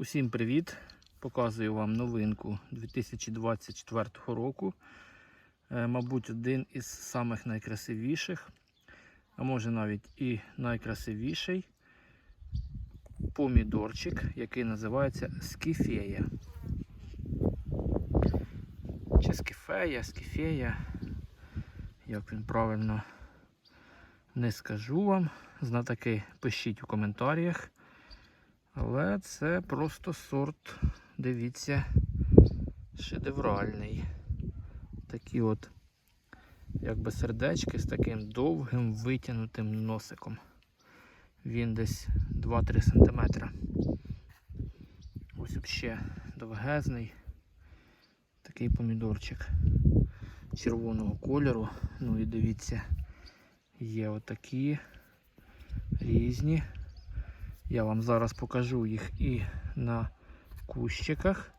Усім привіт! Показую вам новинку 2024 року. Е, Мабуть, один із самих найкрасивіших, а може навіть і найкрасивіший помідорчик, який називається скіфея. Чи скіфея, скіфея, як він правильно не скажу вам. Знатаки пишіть у коментарях. Але це просто сорт, дивіться, шедевральний. Такі от, якби сердечки з таким довгим витягнутим носиком. Він десь 2-3 см. Ось ще довгезний. Такий помідорчик червоного кольору. Ну і дивіться, є отакі різні. Я вам зараз покажу їх і на кущиках.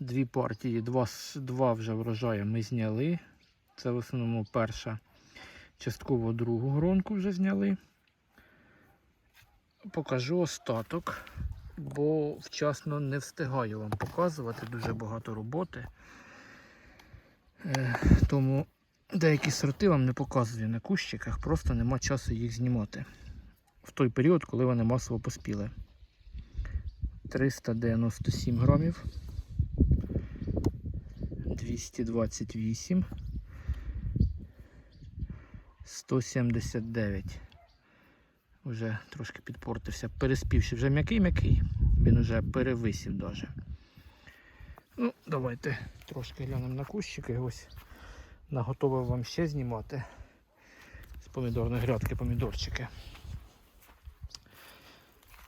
Дві партії, два, два вже врожаї ми зняли. Це в основному перша, частково другу гронку вже зняли. Покажу остаток, бо вчасно не встигаю вам показувати дуже багато роботи. Е, Тому деякі сорти вам не показую на кущиках, просто нема часу їх знімати в той період, коли вони масово поспіли. 397 грамів. 228. 179. Вже трошки підпортився, переспівши. Вже м'який-м'який. Він вже перевисів даже. Ну, давайте трошки глянемо на кущики. Ось наготовив вам ще знімати з помідорної грядки помідорчики.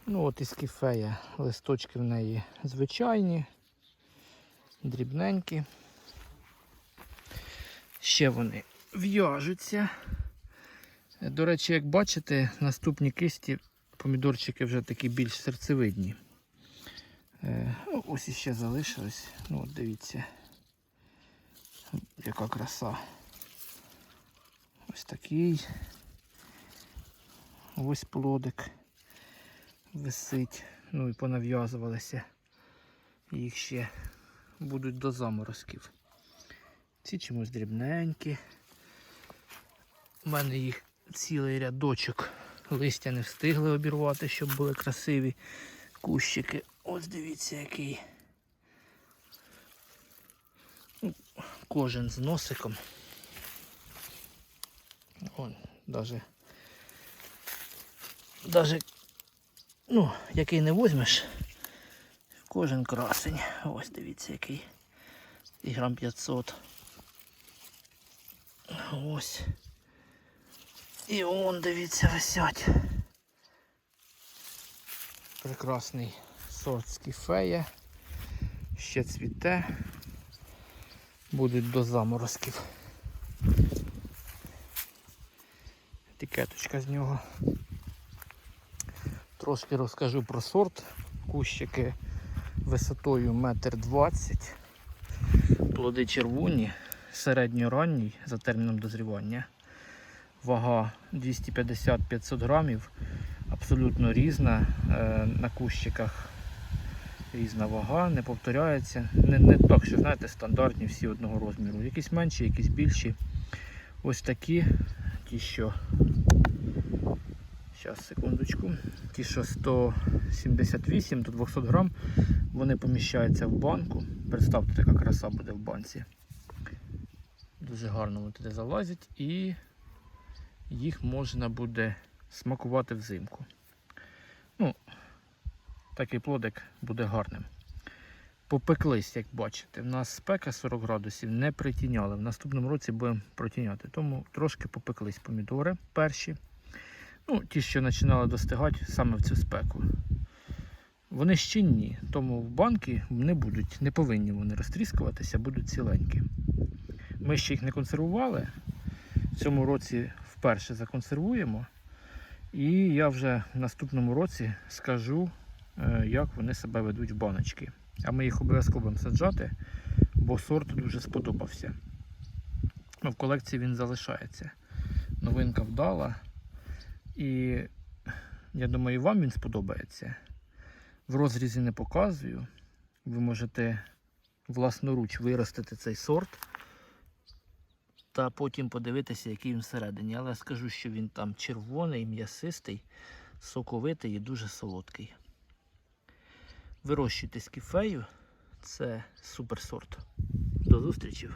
Ну от із кіфея листочки в неї звичайні, дрібненькі. Ще вони в'яжуться. До речі, як бачите, наступні кисті помідорчики вже такі більш серцевидні. Е, ну, ось іще залишилось. Ну, от дивіться, яка краса. Ось такий. Ось плодик висить. Ну і понав'язувалися. Їх ще будуть до заморозків. Ці чомусь дрібненькі. У мене їх цілий рядочок. Листя не встигли обірвати, щоб були красиві кущики. Ось дивіться який. Ну, Кожен з носиком. Вон, даже, даже ну, який не возьмеш, кожен красень. Ось дивіться який. І грам 500. Ось. І он, дивіться, висять. Прекрасний сорт скіфея. Ще цвіте. Будуть до заморозків. Етикеточка з нього. Трошки розкажу про сорт. Кущики висотою 1,20 м. Плоди червоні, середньоранній за терміном дозрівання. Вага 250-500 грамів. Абсолютно різна. Е, На кущиках різна вага, не повторяється. Не, не так, що знаєте, стандартні всі одного розміру. Якісь менші, якісь більші. Ось такі, ті, що Зараз, секундочку. Ті, що 178 до 200 грам, вони поміщаються в банку. Представте, така краса буде в банці. Дуже гарно вони туди залазять і їх можна буде смакувати взимку. Ну, такий плодик буде гарним. Попеклись, як бачите. В нас спека 40 градусів не притіняли. В наступному році будемо протіняти. Тому трошки попеклись помідори перші. Ну, ті, що починали достигати саме в цю спеку. Вони щінні, тому в банки не будуть, не повинні вони розтріскуватися, будуть ціленькі. Ми ще їх не консервували. В цьому році вперше законсервуємо. І я вже в наступному році скажу, е, як вони себе ведуть в баночки. А ми їх обов'язково будемо саджати, бо сорт дуже сподобався. Ну, В колекції він залишається. Новинка вдала. І я думаю, вам він сподобається. В розрізі не показую. Ви можете власноруч виростити цей сорт та потім подивитися, який він всередині. Але скажу, що він там червоний, м'ясистий, соковитий і дуже солодкий. Вирощуйте скіфею, це супер сорт. До зустрічі!